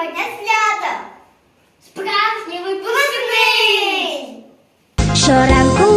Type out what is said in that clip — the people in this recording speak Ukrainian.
сьогодні свято. Справжній випускний! Щоранку